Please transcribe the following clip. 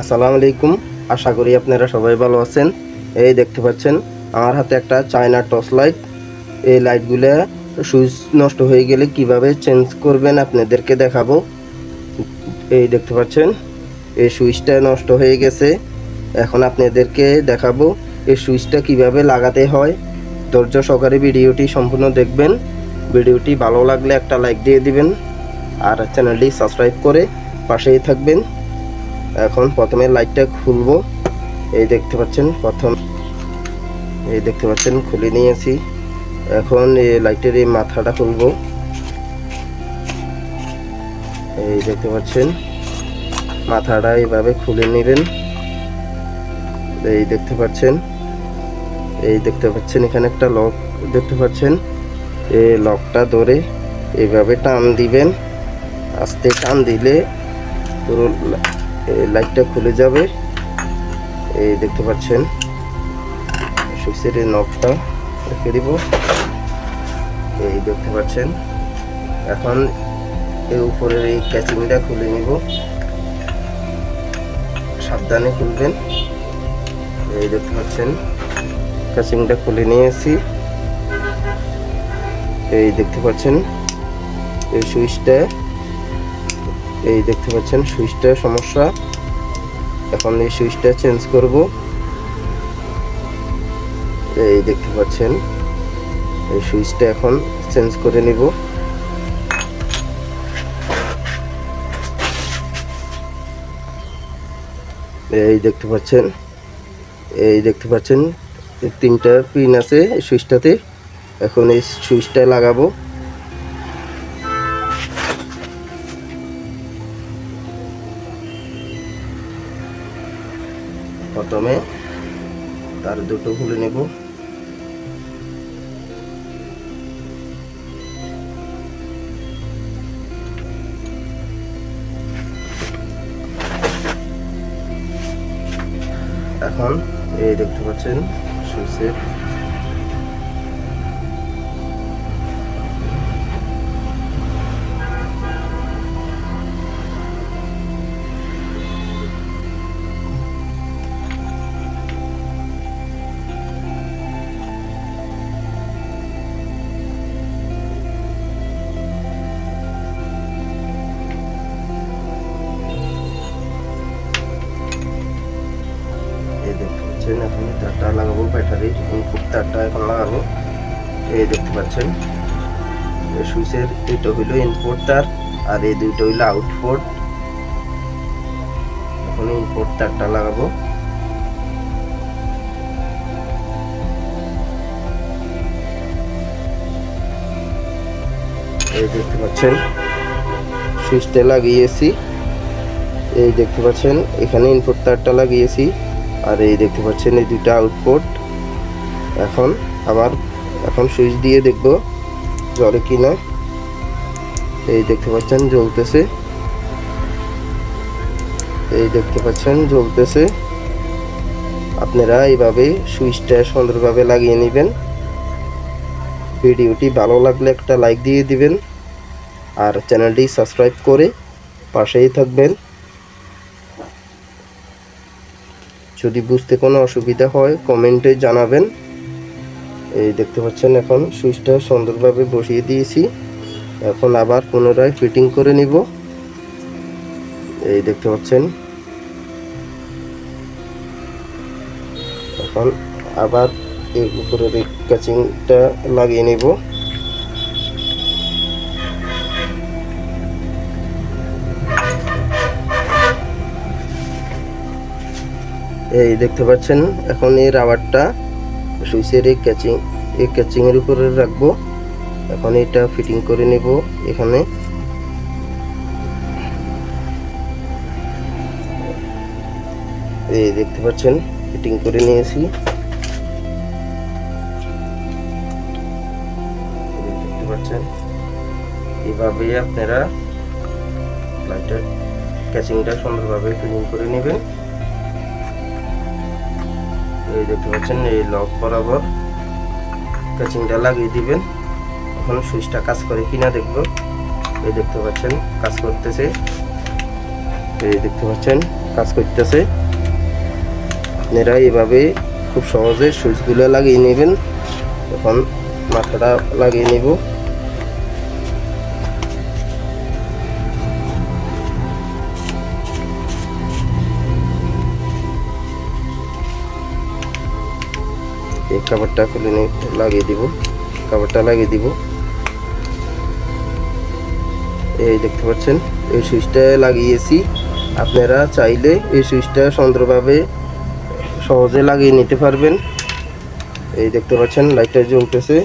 আসসালামু আলাইকুম। আশা করি আপনারা সবাই ভালো আছেন। এই দেখতে পাচ্ছেন, আমার হাতে একটা চায়না টর্চ লাইট। এই লাইটগুলো সুইচ নষ্ট হয়ে গেলে কীভাবে চেঞ্জ করবেন আপনাদেরকে দেখাবো। এই দেখতে পাচ্ছেন, এই সুইচটা নষ্ট হয়ে গেছে। এখন আপনাদেরকে দেখাবো এই সুইচটা কীভাবে লাগাতে হয়। ধৈর্য সহকারে ভিডিওটি সম্পূর্ণ দেখবেন। ভিডিওটি ভালো লাগলে একটা লাইক দিয়ে দিবেন। আর চ্যানেলটি সাবস্ক্রাইব করে পাশেই থাকবেন। এখন প্রথমে লাইটটা খুলবো। এই দেখতে পাচ্ছেন, প্রথম এই দেখতে পাচ্ছেন, খুলে নিয়েছি এখন এই লাইটের এই মাথাটা খুলবো। এই দেখতে পাচ্ছেন, মাথাটা এইভাবে খুলে নেবেন। এই দেখতে পাচ্ছেন, এই দেখতে পাচ্ছেন, এখানে একটা লক দেখতে পাচ্ছেন। এই লকটা ধরে এইভাবে টান দিবেন। আস্তে টান দিলে পুরো লাইটটা খুলে যাবে। এই দেখতে পাচ্ছেন সুইচের এই নবটা রেখে দিব। এই দেখতে পাচ্ছেন, এখন এই উপরের এই ক্যাচিংটা খুলে নিব। সাবধানে খুলবেন। এই দেখতে পাচ্ছেন ক্যাচিংটা খুলে নিয়েছি। এই দেখতে পাচ্ছেন, এই সুইচটা এই দেখতে পাচ্ছেন সুইচটা সমস্যা। এখন এই সুইচটা চেঞ্জ করব। এই দেখতে পাচ্ছেন, এই সুইচটা এখন চেঞ্জ করে নিব। এই দেখতে পাচ্ছেন, এই দেখতে পাচ্ছেন, তিনটা পিন আছে সুইচটাতে। এখন এই সুইচটা লাগাবো। প্রথমে তার দুটো খুলে নেব। এখন এই দেখতে পাচ্ছেন সুইচের লাগাবো ব্যাটারির ইনপুট তারটা এখন লাগাবো এই দেখতে পাচ্ছেন। সুইচের দুটো হইল ইনপুট তার আর এই দুটো হইল আউটপুট এখন ইনপুট তারটা লাগাবো। এই দেখতে পাচ্ছেন, সুইচটা লাগিয়েছি। এই দেখতে পাচ্ছেন, এখানে ইনপুট তারটা লাগিয়েছি। আর এই দেখতে পাচ্ছেন, এই দুটো আউটপুট এখন আবার এখন সুইচ দিয়ে দেখব জলে কি না। এই দেখতে পাচ্ছেন জ্বলতেছে। এই দেখতে পাচ্ছেন জ্বলতেছে। আপনারা এইভাবে সুইচটা সুন্দরভাবে লাগিয়ে নেবেন। ভিডিওটি ভালো লাগলে একটা লাইক দিয়ে দিবেন আর চ্যানেলটি সাবস্ক্রাইব করে পাশেই থাকবেন। যদি বুঝতে কোনো অসুবিধা হয়, কমেন্টে জানাবেন। এই দেখতে পাচ্ছেন এখন সুইচটা সুন্দরভাবে বসিয়ে দিয়েছি। এখন আবার পুনরায় ফিটিং করে নিব। এই দেখতে পাচ্ছেন। এখন আবার এর উপরের এই কাচিংটা লাগিয়ে নিব। এই দেখতে পাচ্ছেন, এখন এই রাবারটা সুইচের এই ক্যাচিং এই ক্যাচিংয়ের উপরে রাখব। এখন এটা ফিটিং করে নেব এখানে। এই দেখতে পাচ্ছেন ফিটিং করে নিয়েছি। দেখতে পাচ্ছেন, এভাবে আপনারা লাইটের ক্যাচিংটা সুন্দরভাবে ফিটিং করে নেবেন। এই দেখতে পাচ্ছেন, এই লক বরাবর কাচিংটা লাগিয়ে দিবেন। এখন সুইচটা কাজ করে কিনা দেখব। এই দেখতে পাচ্ছেন, কাজ করতেছে। এই দেখতে পাচ্ছেন, কাজ করতেছে। আপনারা এভাবে খুব সহজে সুইচগুলো লাগিয়ে নেবেন। এখন মাথাটা লাগিয়ে নেব। এই কাভারটা খুলে নিয়ে লাগিয়ে দিব। কাভারটা লাগিয়ে দিব। এই দেখতে পাচ্ছেন, এই সুইচটা লাগিয়েছি। আপনারা চাইলে এই সুইচটা সুন্দরভাবে সহজে লাগিয়ে নিতে পারবেন। এই দেখতে পাচ্ছেন লাইটটা জ্বলতেছে।